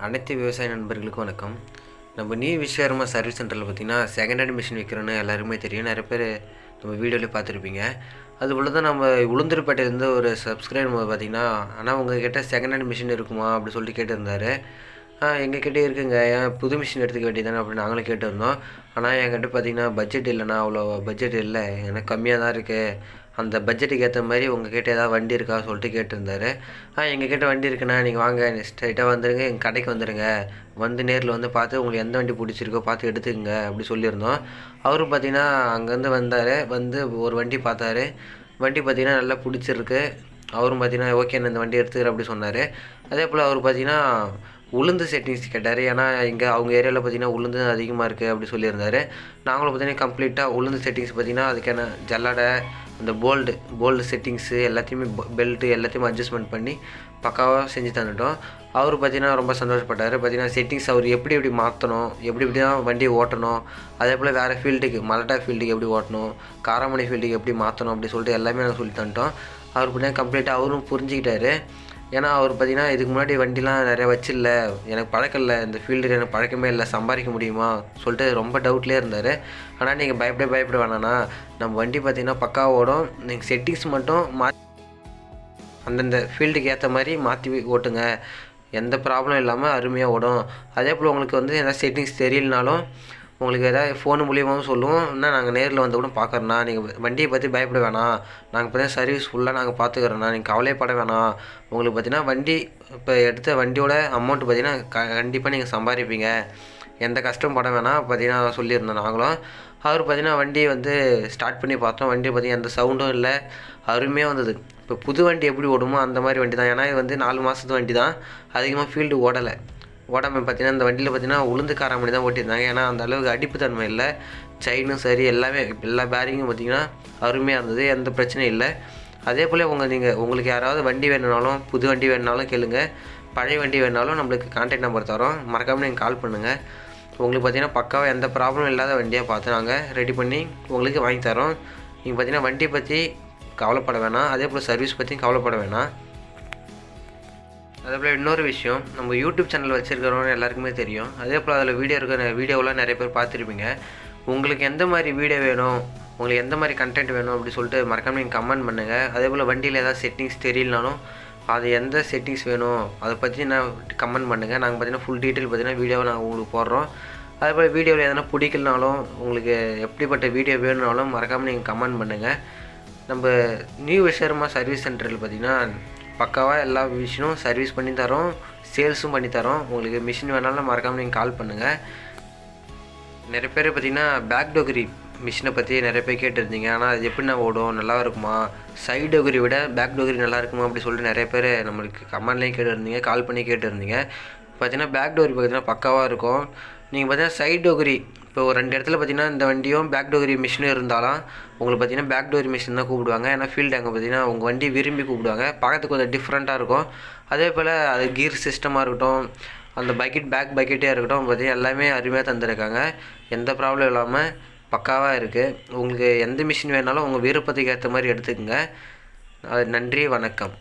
அனைத்து விவசாய நண்பர்களுக்கும் வணக்கம். நம்ம நியூ விஸ்வகர்மா சர்வீஸ் சென்டரில் பார்த்தீங்கன்னா செகண்ட் ஹேண்ட் மிஷின் விற்கிறோன்னு எல்லாருமே தெரியும். நிறைய பேர் நம்ம வீடியோலேயே பார்த்துருப்பீங்க. அது போல் தான் நம்ம உளுந்தூர்பேட்டையிலேருந்து ஒரு சப்ஸ்கிரைபர் பார்த்தீங்கன்னா ஆனால் உங்ககிட்ட செகண்ட் ஹேண்ட் மிஷின் இருக்குமா? அப்படி சொல்லிட்டு கேட்டிருந்தாரு. ஆ இருக்குங்க. ஏன் புது மிஷின் எடுத்துக்க வேண்டியதானே அப்படின்னு நாங்களும் கேட்டிருந்தோம். ஆனால் என்கிட்ட பார்த்தீங்கன்னா பட்ஜெட் இல்லைண்ணா அவ்வளோ பட்ஜெட் இல்லை. எனக்கு கம்மியாக தான் இருக்குது அந்த பட்ஜெட்டுக்கு ஏற்ற மாதிரி உங்ககிட்ட ஏதாவது வண்டி இருக்கா சொல்லிட்டு கேட்டிருந்தாரு. ஆ எங்ககிட்ட வண்டி இருக்குண்ணா நீங்கள் வாங்க ஸ்ட்ரைட்டாக வந்துடுங்க எங்கள் கடைக்கு வந்துடுங்க வந்து நேரில் வந்து பார்த்து உங்களுக்கு எந்த வண்டி பிடிச்சிருக்கோ பார்த்து எடுத்துக்கங்க அப்படி சொல்லியிருந்தோம். அவரும் பார்த்தீங்கன்னா அங்கேருந்து வந்தார் வந்து ஒரு வண்டி பார்த்தாரு. வண்டி பார்த்தீங்கன்னா நல்லா பிடிச்சிருக்கு. அவரும் பார்த்தீங்கன்னா ஓகே நான் இந்த வண்டி எடுத்துக்கிறேன் அப்படி சொன்னார். அதே போல் அவர் பார்த்தீங்கன்னா உளுந்து செட்டிங்ஸ் கேட்டார். ஏன்னா இங்கே அவங்க ஏரியாவில் பார்த்தீங்கன்னா உளுந்து அதிகமாக இருக்குது அப்படி சொல்லியிருந்தாரு. நாங்களும் பார்த்தீங்கன்னா கம்ப்ளீட்டாக உளுந்து செட்டிங்ஸ் பார்த்தீங்கன்னா அதுக்கான ஜல்லடை அந்த போல்டு போல்டு செட்டிங்ஸு எல்லாத்தையுமே பெல்ட்டு எல்லாத்தையுமே அட்ஜஸ்ட்மெண்ட் பண்ணி பக்காவாக செஞ்சு தந்துட்டோம். அவர் பார்த்தீங்கன்னா ரொம்ப சந்தோஷப்பட்டார். பார்த்தீங்கன்னா செட்டிங்ஸ் அவர் எப்படி எப்படி மாற்றணும் எப்படி எப்படி தான் வண்டியை ஓட்டணும் அதே போல் வேறு ஃபீல்டுக்கு மலட்டா ஃபீல்டுக்கு எப்படி ஓட்டணும் காராமணி ஃபீல்டுக்கு எப்படி மாற்றணும் அப்படி சொல்லிட்டு எல்லாமே நாங்கள் சொல்லி தந்துட்டோம். அவர் பார்த்தீங்கன்னா கம்ப்ளீட்டாக அவரும் புரிஞ்சுக்கிட்டாரு. ஏன்னா அவர் பார்த்தீங்கன்னா இதுக்கு முன்னாடி வண்டிலாம் நிறைய வச்சில்ல. எனக்கு பழக்கம் இல்லை. இந்த ஃபீல்டு எனக்கு பழக்கமே இல்லை. சம்பாதிக்க முடியுமா? சொல்லிட்டு ரொம்ப டவுட்லேயே இருந்தார். ஆனால் நீங்கள் பயப்பட பயப்பட வேணாண்ணா நம்ம வண்டி பார்த்தீங்கன்னா பக்கா ஓடும் நீங்கள் செட்டிங்ஸ் மட்டும் மா அந்தந்த ஃபீல்டுக்கு ஏற்ற மாதிரி மாற்றி ஓட்டுங்க. எந்த ப்ராப்ளம் இல்லாமல் அருமையாக ஓடும். அதே போல் உங்களுக்கு வந்து எதாவது செட்டிங்ஸ் தெரியலனாலும் உங்களுக்கு எதாவது ஃபோன் மூலியமாகவும் சொல்லுவோம். இன்னும் நாங்கள் நேரில் வந்து கூட பார்க்குறோண்ணா நீங்கள் வண்டியை பற்றி பயப்பட வேணாம். நாங்கள் பார்த்தீங்கன்னா சர்வீஸ் ஃபுல்லாக நாங்கள் பார்த்துக்குறோண்ணா நீங்கள் கவலைப்பட வேணாம். உங்களுக்கு பார்த்தீங்கன்னா வண்டி இப்போ எடுத்த வண்டியோட அமௌண்ட் பார்த்தீங்கன்னா க கண்டிப்பாக நீங்கள் சம்பாதிப்பீங்க எந்த கஷ்டமும் பட வேணாம். பார்த்தீங்கன்னா சொல்லியிருந்தோம் நாங்களும். அவர் பார்த்தீங்கன்னா வண்டியை வந்து ஸ்டார்ட் பண்ணி பார்த்தோம். வண்டி பார்த்தீங்கன்னா எந்த சவுண்டும் இல்லை. அருமையாக வந்தது. இப்போ புது வண்டி எப்படி ஓடுமோ அந்த மாதிரி வண்டி தான் ஏன்னா இது வந்து நாலு மாதத்து வண்டி தான் அதிகமாக ஃபீல்டு ஓடலை. உடம்பு பார்த்தீங்கன்னா இந்த வண்டியில் பார்த்தீங்கன்னா உளுந்து காராமணி தான் ஓட்டியிருந்தாங்க. ஏன்னா அந்த அளவுக்கு அடிப்பு தன்மை இல்லை. செயினும் சரி எல்லாமே எல்லா பேரிங்கும் பார்த்தீங்கன்னா அருமையாக இருந்தது. எந்த பிரச்சனையும் இல்லை. அதே போல் உங்கள் நீங்கள் உங்களுக்கு யாராவது வண்டி வேணுனாலும் புது வண்டி வேணுனாலும் கேளுங்க. பழைய வண்டி வேணுனாலும் நம்மளுக்கு கான்டாக்ட் நம்பர் தரோம். மறக்காமல் நீங்கள் கால் பண்ணுங்கள் உங்களுக்கு பார்த்தீங்கன்னா பக்காவாக எந்த ப்ராப்ளம் இல்லாத வண்டியாக பார்த்து நாங்கள் ரெடி பண்ணி உங்களுக்கு வாங்கி தரோம். நீங்கள் பார்த்தீங்கன்னா வண்டி பற்றி கவலைப்பட வேணாம். அதே போல் சர்வீஸ் பற்றியும் கவலைப்பட வேணாம். அதே போல் இன்னொரு விஷயம் நம்ம யூடியூப் சேனல் வச்சுருக்கிறவங்க எல்லாருக்குமே தெரியும். அதே போல் அதில் வீடியோ இருக்கிற வீடியோலாம் நிறைய பேர் பார்த்துருப்பீங்க. உங்களுக்கு எந்த மாதிரி வீடியோ வேணும்? உங்களுக்கு எந்த மாதிரி கண்டென்ட் வேணும் அப்படி சொல்லிட்டு மறக்காமல் நீங்கள் கமெண்ட் பண்ணுங்கள் அதே போல் வண்டியில் ஏதாவது செட்டிங்ஸ் தெரியலனாலும் அது எந்த செட்டிங்ஸ் வேணும்? அதை பற்றி நான் கமெண்ட் பண்ணுங்கள் நாங்கள் பார்த்தீங்கன்னா ஃபுல் டீட்டெயில் பார்த்தீங்கன்னா வீடியோவை நாங்கள் உங்களுக்கு போடுறோம். அதே போல் வீடியோவில் எதனா பிடிக்கலனாலும் உங்களுக்கு எப்படிப்பட்ட வீடியோ வேணுனாலும் மறக்காமல் நீங்கள் கமெண்ட் பண்ணுங்கள் நம்ம நியூ விஸ்வகர்மா சர்வீஸ் சென்டரில் பார்த்திங்கன்னா பக்காவாக எல்லா மிஷினும் சர்வீஸ் பண்ணி தரோம் சேல்ஸும் பண்ணி தரோம். உங்களுக்கு மிஷின் வேணாலும் மறக்காமல் நீங்கள் கால் பண்ணுங்கள் நிறைய பேர் பார்த்தீங்கன்னா பேக் டோக்ரி மிஷினை பற்றி நிறைய பேர் கேட்டிருந்தீங்க. ஆனால் அது எப்படிண்ணா ஓடும் நல்லா இருக்குமா? சைடு டோகரி விட பேக் டோக்ரி நல்லா இருக்குமா? அப்படி சொல்லிட்டு நிறைய பேர் நம்மளுக்கு கமெண்ட்லேயும் கேட்டிருந்தீங்க கால் பண்ணி கேட்டிருந்தீங்க. பார்த்தீங்கன்னா பேக் டோகரி பார்த்தீங்கன்னா பக்காவாக இருக்கும். நீங்கள் பார்த்தீங்கன்னா சைடு டோகரி இப்போ ஒரு ரெண்டு இடத்துல பார்த்தீங்கன்னா இந்த வண்டியும் பேக் டோரி மிஷினும் இருந்தாலும் உங்களுக்கு பார்த்தீங்கன்னா பேக் டோரி மிஷின் தான் கூப்பிடுவாங்க. ஏன்னா ஃபீல்டு அங்கே பார்த்தீங்கன்னா உங்கள் வண்டி விரும்பி கூப்பிடுவாங்க. பார்க்கறதுக்கு கொஞ்சம் டிஃப்ரெண்ட்டாக இருக்கும். அதே போல் அது கீர் சிஸ்டமாக இருக்கட்டும் அந்த பக்கெட் பேக் பக்கெட்டே இருக்கட்டும் பார்த்தீங்கன்னா எல்லாமே அருமையாக தந்திருக்காங்க. எந்த ப்ராப்ளம் இல்லாமல் பக்காவாக இருக்குது உங்களுக்கு எந்த மிஷின் வேணாலும் உங்கள் விருப்பத்துக்கு ஏற்ற மாதிரி எடுத்துக்கோங்க. அது நன்றி வணக்கம்.